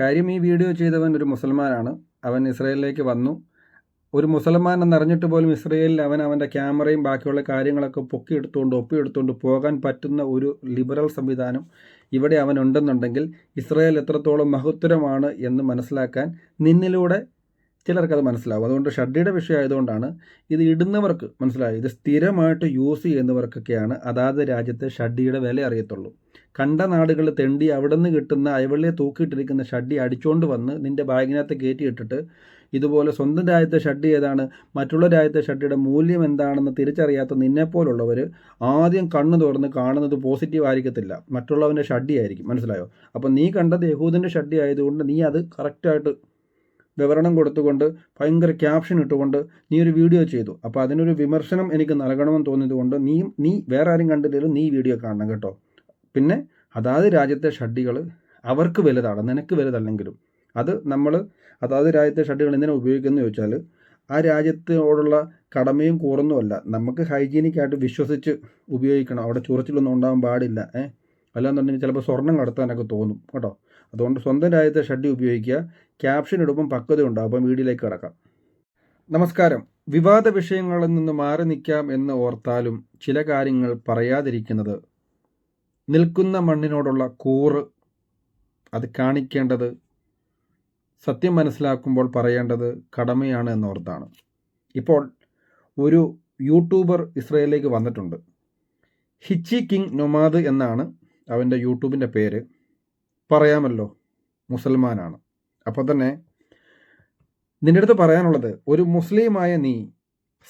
കാര്യം ഈ വീഡിയോ ചെയ്തവൻ ഒരു മുസൽമാനാണ്. അവൻ ഇസ്രയേലിലേക്ക് വന്നു. ഒരു മുസൽമാൻ എന്നറിഞ്ഞിട്ട് പോലും ഇസ്രയേലിൽ അവൻ അവന്റെ ക്യാമറയും ബാക്കിയുള്ള കാര്യങ്ങളൊക്കെ പൊക്കിയെടുത്തുകൊണ്ട് ഒപ്പിയെടുത്തുകൊണ്ട് പോകാൻ പറ്റുന്ന ഒരു ലിബറൽ സംവിധാനം ഇവിടെ അവൻ ഉണ്ടെന്നുണ്ടെങ്കിൽ ഇസ്രയേൽ എത്രത്തോളം മഹത്തരമാണ് എന്ന് മനസ്സിലാക്കാൻ നിന്നിലൂടെ ചിലർക്കത് മനസ്സിലാവും. അതുകൊണ്ട് ഷഡ്ഡിയുടെ വിഷയമായതുകൊണ്ടാണ് ഇത് ഇടുന്നവർക്ക് മനസ്സിലായി ഇത് സ്ഥിരമായിട്ട് യൂസ് ചെയ്യുന്നവർക്കൊക്കെയാണ് അതാത് രാജ്യത്തെ ഷഡ്ഡിയുടെ വില അറിയത്തുള്ളൂ. കണ്ട നാടുകൾ തെണ്ടി അവിടെ നിന്ന് കിട്ടുന്ന അയവള്ളിയെ തൂക്കിയിട്ടിരിക്കുന്ന ഷഡ്ഡി അടിച്ചുകൊണ്ട് വന്ന് നിന്റെ ബാഗിനകത്ത് കയറ്റിയിട്ടിട്ട് ഇതുപോലെ സ്വന്തം രാജ്യത്തെ ഷഡ്ഡി ഏതാണ് മറ്റുള്ള രാജ്യത്തെ ഷഡ്ഡിയുടെ മൂല്യം എന്താണെന്ന് തിരിച്ചറിയാത്ത നിന്നെപ്പോലുള്ളവർ ആദ്യം കണ്ണ് തുറന്ന് കാണുന്നത് പോസിറ്റീവ് ആയിരിക്കത്തില്ല. മറ്റുള്ളവന്റെ ഷഡ്ഡി ആയിരിക്കും. മനസ്സിലായോ? അപ്പോൾ നീ കണ്ടത് യഹൂദിന്റെ ഷഡ്ഡി ആയതുകൊണ്ട് നീ അത് കറക്റ്റായിട്ട് വിവരണം കൊടുത്തുകൊണ്ട് ഭയങ്കര ക്യാപ്ഷൻ ഇട്ടുകൊണ്ട് നീ ഒരു വീഡിയോ ചെയ്തു. അപ്പോൾ അതിനൊരു വിമർശനം എനിക്ക് നൽകണമെന്ന് തോന്നിയതുകൊണ്ട് നീ നീ വേറെ ആരും കണ്ടില്ലെങ്കിലും നീ വീഡിയോ കാണണം കേട്ടോ. പിന്നെ അതാത് രാജ്യത്തെ ഷഡ്ഡികൾ അവർക്ക് വലുതാണ് നിനക്ക് വലുതല്ലെങ്കിലും. അത് നമ്മൾ അതാത് രാജ്യത്തെ ഷഡ്ഡികൾ എന്തിനാണ് ഉപയോഗിക്കുന്നത് ചോദിച്ചാൽ ആ രാജ്യത്തോടുള്ള കടമയും കൂറൊന്നുമല്ല. നമുക്ക് ഹൈജീനിക്കായിട്ട് വിശ്വസിച്ച് ഉപയോഗിക്കണം. അവിടെ ചൊറിച്ചിലൊന്നും ഉണ്ടാകാൻ പാടില്ല. ഏഹ് അല്ലാന്നുണ്ടെങ്കിൽ ചിലപ്പോൾ സ്വർണം കടത്താനൊക്കെ തോന്നും കേട്ടോ. അതുകൊണ്ട് സ്വന്തം രാജ്യത്തെ ഷഡ്ഡി ഉപയോഗിക്കുക. ക്യാപ്ഷൻ ഇടുമ്പം പക്വത ഉണ്ടാവും അപ്പം വീഡിയോയിലേക്ക് കിടക്കാം. നമസ്കാരം. വിവാദ വിഷയങ്ങളിൽ നിന്ന് മാറി നിൽക്കാം എന്ന് ഓർത്താലും ചില കാര്യങ്ങൾ പറയാതിരിക്കുന്നത് നിൽക്കുന്ന മണ്ണിനോടുള്ള കൂറ് അത് കാണിക്കേണ്ടത് സത്യം മനസ്സിലാക്കുമ്പോൾ പറയേണ്ടത് കടമയാണ് എന്നോർത്താണ്. ഇപ്പോൾ ഒരു യൂട്യൂബർ ഇസ്രയേലിലേക്ക് വന്നിട്ടുണ്ട്. ഹിച്ചി കിങ് നൊമാദ് എന്നാണ് അവന്റെ യൂട്യൂബിന്റെ പേര് പറയാമല്ലോ. മുസൽമാനാണ്. അപ്പോൾ തന്നെ നിന്റെ അടുത്ത് പറയാനുള്ളത് ഒരു മുസ്ലിമായ നീ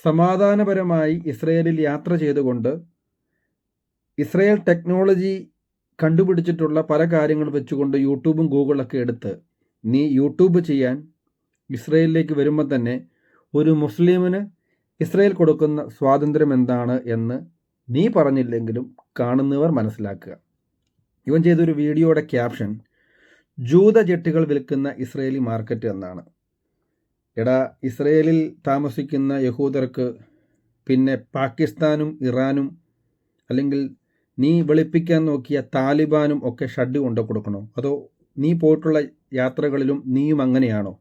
സമാധാനപരമായി ഇസ്രയേലിൽ യാത്ര ചെയ്തുകൊണ്ട് ഇസ്രയേൽ ടെക്നോളജി കണ്ടുപിടിച്ചിട്ടുള്ള പല കാര്യങ്ങൾ വെച്ചുകൊണ്ട് യൂട്യൂബും ഗൂഗിളൊക്കെ എടുത്ത് നീ യൂട്യൂബ് ചെയ്യാൻ ഇസ്രയേലിലേക്ക് വരുമ്പോൾ തന്നെ ഒരു മുസ്ലിമിന് ഇസ്രയേൽ കൊടുക്കുന്ന സ്വാതന്ത്ര്യം എന്താണ് എന്ന് നീ പറഞ്ഞില്ലെങ്കിലും കാണുന്നവർ മനസ്സിലാക്കുക. ഇവൻ ചെയ്തൊരു വീഡിയോയുടെ ക്യാപ്ഷൻ ജൂത ജെട്ടുകൾ വിൽക്കുന്ന ഇസ്രയേലി മാർക്കറ്റ് എന്നാണ്. എടാ ഇസ്രയേലിൽ താമസിക്കുന്ന യഹൂദർക്ക് പിന്നെ പാകിസ്ഥാനും ഇറാനും അല്ലെങ്കിൽ നീ വെളുപ്പിക്കാൻ നോക്കിയ താലിബാനും ഒക്കെ ഷഡ് കൊണ്ടു കൊടുക്കണോ? അതോ നീ പോയിട്ടുള്ള യാത്രകളിലും നീയും അങ്ങനെയാണോ?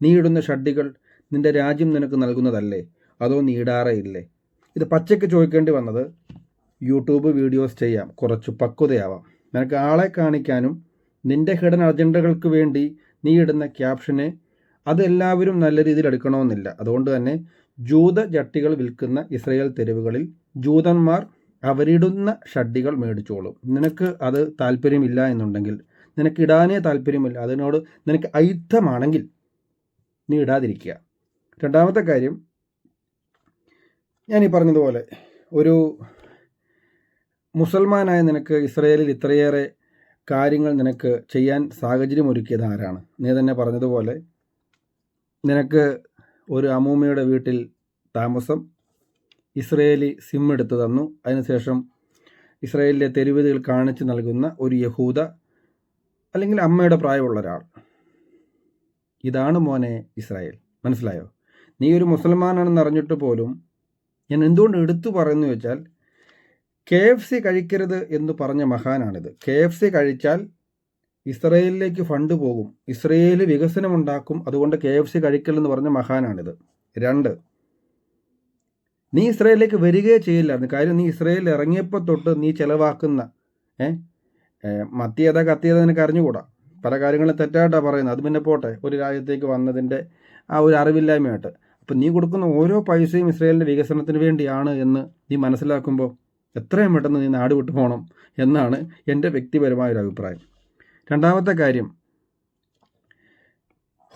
നീ ഇടുന്ന ഷഡ്ഡികൾ നിന്റെ രാജ്യം നിനക്ക് നൽകുന്നതല്ലേ? അതോ നീ ഇത് പച്ചയ്ക്ക് ചോദിക്കേണ്ടി വന്നത് യൂട്യൂബ് വീഡിയോസ് ചെയ്യാം. കുറച്ച് പക്വതയാവാം. നിനക്ക് ആളെ കാണിക്കാനും നിന്റെ ഹിഡൻ അജണ്ടകൾക്ക് വേണ്ടി നീ ഇടുന്ന ക്യാപ്ഷന് അതെല്ലാവരും നല്ല രീതിയിൽ എടുക്കണമെന്നില്ല. അതുകൊണ്ട് തന്നെ ജൂത ജട്ടികൾ വിൽക്കുന്ന ഇസ്രയേൽ തെരുവുകളിൽ ജൂതന്മാർ അവരിടുന്ന ഷഡ്ഡികൾ മേടിച്ചോളും. നിനക്ക് അത് താല്പര്യമില്ല എന്നുണ്ടെങ്കിൽ നിനക്ക് ഇടാനേ താല്പര്യമില്ല അതിനോട് നിനക്ക് ഐത്തമാണെങ്കിൽ നീ ഇടാതിരിക്കുക. രണ്ടാമത്തെ കാര്യം ഞാൻ ഈ പറഞ്ഞതുപോലെ ഒരു മുസൽമാനായ നിനക്ക് ഇസ്രയേലിൽ ഇത്രയേറെ കാര്യങ്ങൾ നിനക്ക് ചെയ്യാൻ സാഹചര്യം ഒരുക്കിയത് ആരാണ്? നീ തന്നെ പറഞ്ഞതുപോലെ നിനക്ക് ഒരു അമൂമ്മയുടെ വീട്ടിൽ താമസം ഇസ്രയേലി സിം എടുത്ത് തന്നു. അതിനുശേഷം ഇസ്രയേലിലെ തെരുവുകൾ കാണിച്ചു നൽകുന്ന ഒരു യഹൂദ അല്ലെങ്കിൽ അമ്മയുടെ പ്രായമുള്ള ഒരാൾ. ഇതാണ് മോനെ ഇസ്രായേൽ. മനസ്സിലായോ? നീ ഒരു മുസൽമാനാണെന്ന് അറിഞ്ഞിട്ട് പോലും ഞാൻ എന്തുകൊണ്ട് എടുത്തു പറയുന്നു വെച്ചാൽ കെ എഫ് സി കഴിക്കരുത് എന്ന് പറഞ്ഞ മഹാനാണിത്. കെ എഫ് സി കഴിച്ചാൽ ഇസ്രയേലിലേക്ക് ഫണ്ട് പോകും. ഇസ്രയേൽ വികസനം ഉണ്ടാക്കും അതുകൊണ്ട് കെ എഫ് സി കഴിക്കലെന്ന് പറഞ്ഞ മഹാനാണിത്. രണ്ട് നീ ഇസ്രയേലിലേക്ക് വരികയേ ചെയ്യില്ലായിരുന്നു. കാര്യം നീ ഇസ്രയേലിൽ ഇറങ്ങിയപ്പോൾ തൊട്ട് നീ ചിലവാക്കുന്ന ഏ മത്തിയത കത്തിയത നിനക്ക് അറിഞ്ഞുകൂടാ? പല കാര്യങ്ങളും തെറ്റായിട്ടാണ് പറയുന്നത്. അത് പിന്നെ പോട്ടെ. ഒരു രാജ്യത്തേക്ക് വന്നതിന്റെ ആ ഒരു അറിവില്ലായ്മയായിട്ട്. അപ്പം നീ കൊടുക്കുന്ന ഓരോ പൈസയും ഇസ്രയേലിന്റെ വികസനത്തിന് വേണ്ടിയാണ് എന്ന് നീ മനസ്സിലാക്കുമ്പോൾ എത്രയും പെട്ടെന്ന് നീ നാട് വിട്ടു പോകണം എന്നാണ് എന്റെ വ്യക്തിപരമായ ഒരു അഭിപ്രായം. രണ്ടാമത്തെ കാര്യം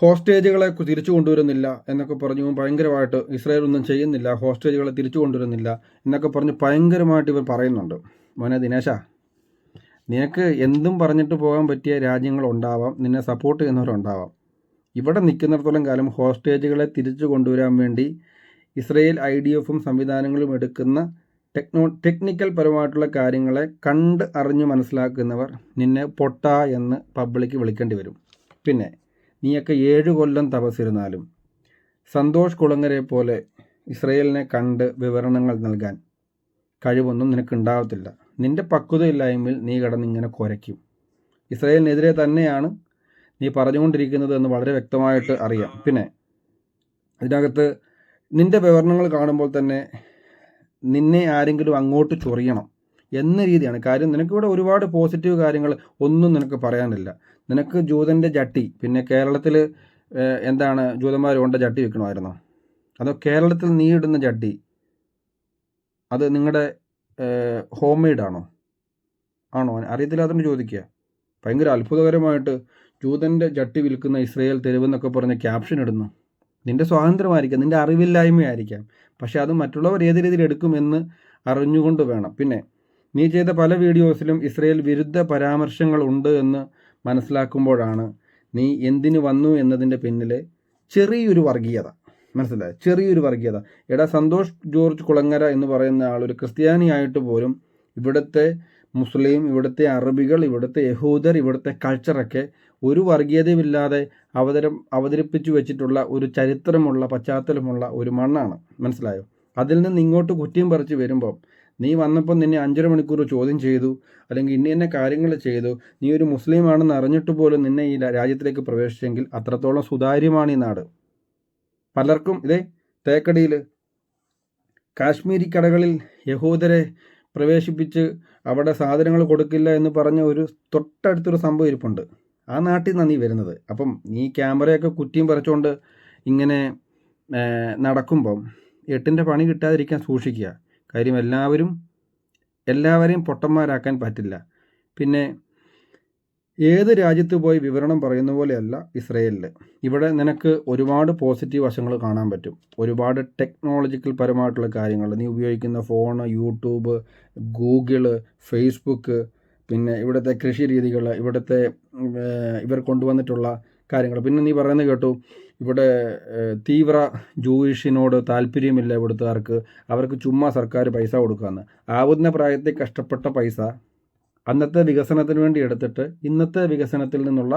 ഹോസ്റ്റേജുകളെ തിരിച്ചു കൊണ്ടുവരുന്നില്ല എന്നൊക്കെ പറഞ്ഞു ഭയങ്കരമായിട്ട് ഇസ്രായേൽ ഒന്നും ചെയ്യുന്നില്ല ഹോസ്റ്റേജുകളെ തിരിച്ചു കൊണ്ടുവരുന്നില്ല എന്നൊക്കെ പറഞ്ഞ് ഭയങ്കരമായിട്ട് ഇവർ പറയുന്നുണ്ട്. മോനെ ദിനേശ നിനക്ക് എന്തും പറഞ്ഞിട്ട് പോകാൻ പറ്റിയ രാജ്യങ്ങളുണ്ടാവാം നിന്നെ സപ്പോർട്ട് ചെയ്യുന്നവരുണ്ടാവാം ഇവിടെ നിൽക്കുന്നിടത്തോളം കാലം ഹോസ്റ്റേജുകളെ തിരിച്ചു കൊണ്ടുവരാൻ വേണ്ടി ഇസ്രയേൽ ഐ ഡി എഫും സംവിധാനങ്ങളും എടുക്കുന്ന ടെക്നോ ടെക്നിക്കൽ പരമായിട്ടുള്ള കാര്യങ്ങളെ കണ്ട് അറിഞ്ഞു മനസ്സിലാക്കുന്നവർ നിന്നെ പൊട്ട എന്ന് പബ്ലിക് വിളിക്കേണ്ടി വരും. പിന്നെ നീയൊക്കെ ഏഴ് കൊല്ലം തപസ്സിരുന്നാലും സന്തോഷ് കുളങ്ങരെ പോലെ ഇസ്രയേലിനെ കണ്ട് വിവരണങ്ങൾ നൽകാൻ കഴിവൊന്നും നിനക്കുണ്ടാവത്തില്ല. നിന്റെ പക്വതയില്ലായ്മയിൽ നീ കിടന്നിങ്ങനെ കുരയ്ക്കും. ഇസ്രയേലിനെതിരെ തന്നെയാണ് നീ പറഞ്ഞുകൊണ്ടിരിക്കുന്നത് എന്ന് വളരെ വ്യക്തമായിട്ട് അറിയാം. പിന്നെ ഇതിനകത്ത് നിന്റെ വിവരണങ്ങൾ കാണുമ്പോൾ തന്നെ നിന്നെ ആരെങ്കിലും അങ്ങോട്ട് ചൊറിയണം എന്ന രീതിയാണ്. കാര്യം നിനക്കിവിടെ ഒരുപാട് പോസിറ്റീവ് കാര്യങ്ങൾ ഒന്നും നിനക്ക് പറയാനില്ല. നിനക്ക് ജൂതന്റെ ജട്ടി പിന്നെ കേരളത്തിൽ എന്താണ് ജൂതന്മാർ കൊണ്ട ജട്ടി വെക്കണമായിരുന്നോ? അതോ കേരളത്തിൽ നീ ഇടുന്ന ജട്ടി അത് നിങ്ങളുടെ ഹോം മെയ്ഡ് ആണോ? ആണോ? അറിയത്തില്ല അതൊന്ന് ചോദിക്കുക ഭയങ്കര അത്ഭുതകരമായിട്ട് ജൂതന്റെ ജട്ടി വിൽക്കുന്ന ഇസ്രയേൽ തെരുവെന്നൊക്കെ പറഞ്ഞ് ക്യാപ്ഷൻ ഇടുന്നു. നിന്റെ സ്വാതന്ത്ര്യമായിരിക്കാം നിന്റെ അറിവില്ലായ്മയായിരിക്കാം. പക്ഷേ അത് മറ്റുള്ളവർ ഏത് രീതിയിൽ എടുക്കുമെന്ന് അറിഞ്ഞുകൊണ്ട് വേണം. പിന്നെ നീ ചെയ്ത പല വീഡിയോസിലും ഇസ്രയേൽ വിരുദ്ധ പരാമർശങ്ങൾ ഉണ്ട് എന്ന് മനസ്സിലാക്കുമ്പോഴാണ് നീ എന്തിനു വന്നു എന്നതിന്റെ പിന്നിലെ ചെറിയൊരു വർഗീയത. മനസ്സിലായി? ചെറിയൊരു വർഗീയത. എടാ സന്തോഷ് ജോർജ് കുളങ്ങര എന്ന് പറയുന്ന ആൾ ഒരു ക്രിസ്ത്യാനിയായിട്ട് പോലും ഇവിടുത്തെ മുസ്ലിം ഇവിടുത്തെ അറബികൾ ഇവിടുത്തെ യഹൂദർ ഇവിടുത്തെ കൾച്ചറൊക്കെ ഒരു വർഗീയതയുമില്ലാതെ അവതരം അവതരിപ്പിച്ചു വെച്ചിട്ടുള്ള ഒരു ചരിത്രമുള്ള പശ്ചാത്തലമുള്ള ഒരു മണ്ണാണ്. മനസ്സിലായോ? അതിൽ നിന്ന് ഇങ്ങോട്ട് കുറ്റിയും പറിച്ച് വരുമ്പോൾ നീ വന്നപ്പോൾ നിന്നെ അഞ്ചര മണിക്കൂർ ചോദ്യം ചെയ്തു അല്ലെങ്കിൽ ഇന്ന ഇന്ന കാര്യങ്ങൾ ചെയ്തു. നീ ഒരു മുസ്ലിം ആണെന്ന് അറിഞ്ഞിട്ട് പോലും നിന്നെ ഈ രാജ്യത്തിലേക്ക് പ്രവേശിച്ചെങ്കിൽ അത്രത്തോളം സുതാര്യമാണ് ഈ നാട്. പലർക്കും ഇതേ തേക്കടിയിൽ കാശ്മീരി കടകളിൽ യഹൂദരെ പ്രവേശിപ്പിച്ച് അവിടെ സാധനങ്ങൾ കൊടുക്കില്ല എന്ന് പറഞ്ഞ ഒരു തൊട്ടടുത്തൊരു സംഭവം ഇരിപ്പുണ്ട്. ആ നാട്ടിൽ നിന്നാണ് നീ വരുന്നത്. അപ്പം നീ ക്യാമറയൊക്കെ കുറ്റിയും പറിച്ചുകൊണ്ട് ഇങ്ങനെ നടക്കുമ്പം എട്ടിന്റെ പണി കിട്ടാതിരിക്കാൻ സൂക്ഷിക്കുക. കാര്യം എല്ലാവരും എല്ലാവരെയും പൊട്ടന്മാരാക്കാൻ പറ്റില്ല. പിന്നെ ഏത് രാജ്യത്ത് പോയി വിവരണം പറയുന്ന പോലെയല്ല ഇസ്രയേലിൽ ഇവിടെ നിനക്ക് ഒരുപാട് പോസിറ്റീവ് വശങ്ങൾ കാണാൻ പറ്റും. ഒരുപാട് ടെക്നോളജിക്കൽ പരമായിട്ടുള്ള കാര്യങ്ങൾ. നീ ഉപയോഗിക്കുന്ന ഫോൺ യൂട്യൂബ് ഗൂഗിൾ ഫേസ്ബുക്ക് പിന്നെ ഇവിടുത്തെ കൃഷി രീതികൾ ഇവിടുത്തെ ഇവർ കൊണ്ടുവന്നിട്ടുള്ള കാര്യങ്ങൾ. പിന്നെ നീ പറയുന്നത് കേട്ടു ഇവിടെ തീവ്ര ജൂയിഷിനോട് താല്പര്യമില്ല ഇവിടുത്തുകാർക്ക്. അവർക്ക് ചുമ്മാ സർക്കാർ പൈസ കൊടുക്കാമെന്ന് ആവുന്ന പ്രായത്തിൽ കഷ്ടപ്പെട്ട പൈസ അന്നത്തെ വികസനത്തിന് വേണ്ടി എടുത്തിട്ട് ഇന്നത്തെ വികസനത്തിൽ നിന്നുള്ള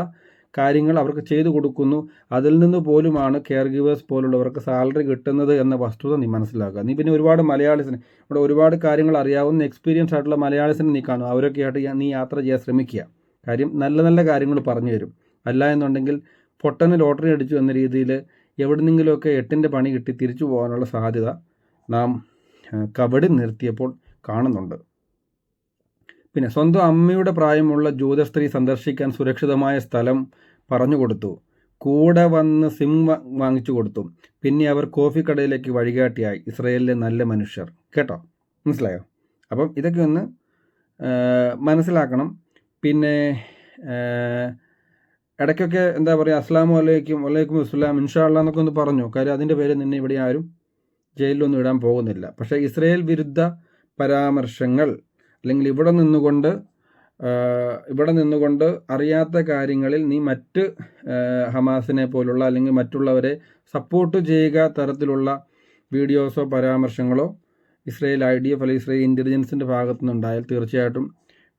കാര്യങ്ങൾ അവർക്ക് ചെയ്തു കൊടുക്കുന്നു. അതിൽ നിന്ന് പോലുമാണ് കെയർ ഗിവേഴ്സ് പോലുള്ളവർക്ക് സാലറി കിട്ടുന്നത് എന്ന വസ്തുത നീ മനസ്സിലാക്കുക. നീ പിന്നെ ഒരുപാട് മലയാളീസിന് ഇവിടെ ഒരുപാട് കാര്യങ്ങൾ അറിയാവുന്ന എക്സ്പീരിയൻസ് ആയിട്ടുള്ള മലയാളീസിനെ നീ കാണും. അവരൊക്കെ ആയിട്ട് നീ യാത്ര ചെയ്യാൻ ശ്രമിക്കുക. കാര്യം നല്ല നല്ല കാര്യങ്ങൾ പറഞ്ഞു തരും. അല്ല എന്നുണ്ടെങ്കിൽ പൊട്ടന് ലോട്ടറി അടിച്ചു എന്ന രീതിയിൽ എവിടെന്നെങ്കിലുമൊക്കെ എട്ടിന്റെ പണി കിട്ടി തിരിച്ചു പോകാനുള്ള സാധ്യത നാം കബഡി നിർത്തിയപ്പോൾ കാണുന്നുണ്ട്. പിന്നെ സ്വന്തം അമ്മയുടെ പ്രായമുള്ള ജൂത സ്ത്രീ സന്ദർശിക്കാൻ സുരക്ഷിതമായ സ്ഥലം പറഞ്ഞു കൊടുത്തു. കൂടെ വന്ന് സിം വാങ്ങിച്ചു കൊടുത്തു. പിന്നെ അവർ കോഫി കടയിലേക്ക് വഴികാട്ടിയായി. ഇസ്രയേലിലെ നല്ല മനുഷ്യർ. കേട്ടോ? മനസ്സിലായോ? അപ്പം ഇതൊക്കെ ഒന്ന് മനസ്സിലാക്കണം. പിന്നെ ഇടയ്ക്കൊക്കെ എന്താ പറയുക അസ്ലാമു അലൈക്കും വലൈക്കും അസ്ലാം ഇൻഷാള്ള എന്നൊക്കെ ഒന്ന് പറഞ്ഞു. കാര്യം അതിന്റെ പേര് നിന്നെ ഇവിടെ ആരും ജയിലിലൊന്നും ഇടാൻ പോകുന്നില്ല. പക്ഷേ ഇസ്രയേൽ വിരുദ്ധ പരാമർശങ്ങൾ അല്ലെങ്കിൽ ഇവിടെ നിന്നുകൊണ്ട് ഇവിടെ നിന്നുകൊണ്ട് അറിയാത്ത കാര്യങ്ങളിൽ നീ മറ്റ് ഹമാസിനെ പോലുള്ള അല്ലെങ്കിൽ മറ്റുള്ളവരെ സപ്പോർട്ട് ചെയ്യുക തരത്തിലുള്ള വീഡിയോസോ പരാമർശങ്ങളോ ഇസ്രയേൽ ഐ ഡി എഫ് അല്ലെങ്കിൽ ഇസ്രയേൽ ഇന്റലിജൻസിന്റെ ഭാഗത്തുനിന്നുണ്ടായാൽ തീർച്ചയായിട്ടും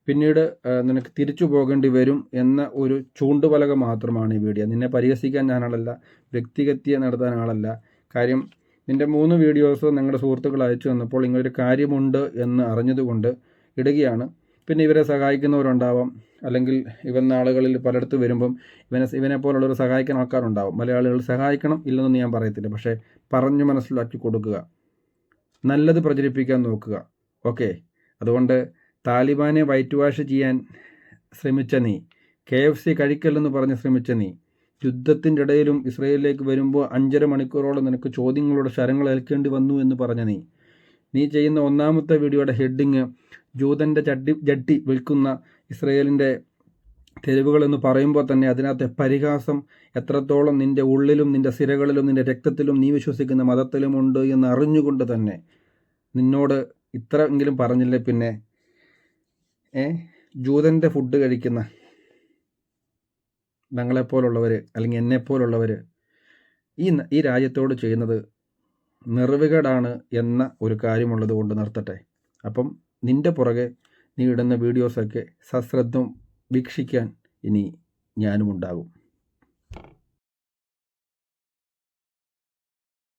പിന്നീട് നിനക്ക് തിരിച്ചു പോകേണ്ടി വരും എന്ന ഒരു ചൂണ്ടുപലക മാത്രമാണ് ഈ വീഡിയോ നിന്നെ പരിഹസിക്കാൻ ഞാനാളല്ല വ്യക്തിഗത്യ നടത്താൻ ആളല്ല. കാര്യം നിന്റെ മൂന്ന് വീഡിയോസ് നിങ്ങളുടെ സുഹൃത്തുക്കൾ അയച്ചു തന്നപ്പോൾ ഇങ്ങനൊരു കാര്യമുണ്ട് എന്ന് അറിഞ്ഞതുകൊണ്ട് ഇടുകയാണ്. പിന്നെ ഇവരെ സഹായിക്കുന്നവരുണ്ടാവാം. അല്ലെങ്കിൽ ഇവൻ ആളുകളിൽ പലയിടത്ത് വരുമ്പം ഇവനെ ഇവനെ പോലുള്ളവർ സഹായിക്കാൻ ആൾക്കാരുണ്ടാവും. മലയാളികൾ സഹായിക്കണം ഇല്ലെന്നൊന്നും ഞാൻ പറയത്തില്ല. പക്ഷേ പറഞ്ഞു മനസ്സിലാക്കി കൊടുക്കുക. നല്ലത് പ്രചരിപ്പിക്കാൻ നോക്കുക. ഓക്കെ? അതുകൊണ്ട് താലിബാനെ വൈറ്റ് വാഷ് ചെയ്യാൻ ശ്രമിച്ച നീ കെ എഫ് സി കഴിക്കല്ലെന്ന് പറഞ്ഞ് ശ്രമിച്ച നീ യുദ്ധത്തിന്റെ ഇടയിലും ഇസ്രയേലിലേക്ക് വരുമ്പോൾ അഞ്ചര മണിക്കൂറോളം നിനക്ക് ചോദ്യങ്ങളുടെ ശരങ്ങൾ ഏൽക്കേണ്ടി വന്നു എന്ന് പറഞ്ഞ നീ നീ ചെയ്യുന്ന ഒന്നാമത്തെ വീഡിയോയുടെ ഹെഡിങ് ജൂതന്റെ ചട്ടി ജട്ടി വിൽക്കുന്ന ഇസ്രയേലിന്റെ തെരുവുകളെന്ന് പറയുമ്പോൾ തന്നെ അതിനകത്തെ പരിഹാസം എത്രത്തോളം നിന്റെ ഉള്ളിലും നിന്റെ സിരകളിലും നിന്റെ രക്തത്തിലും നീ വിശ്വസിക്കുന്ന മതത്തിലുമുണ്ട് എന്ന് അറിഞ്ഞുകൊണ്ട് തന്നെ നിന്നോട് ഇത്ര എങ്കിലും പറഞ്ഞില്ലേ പിന്നെ? ഏ? ജൂതന്റെ ഫുഡ് കഴിക്കുന്ന ഞങ്ങളെപ്പോലുള്ളവർ അല്ലെങ്കിൽ എന്നെപ്പോലുള്ളവർ ഈ ഈ രാജ്യത്തോട് ചെയ്യുന്നത് നിറവുകേടാണ് എന്ന ഒരു കാര്യമുള്ളത് കൊണ്ട് നിർത്തട്ടെ. അപ്പം നിന്റെ പുറകെ നീ ഇടുന്ന വീഡിയോസൊക്കെ സശ്രദ്ധം വീക്ഷിക്കാൻ ഇനി ഞാനും ഉണ്ടാകും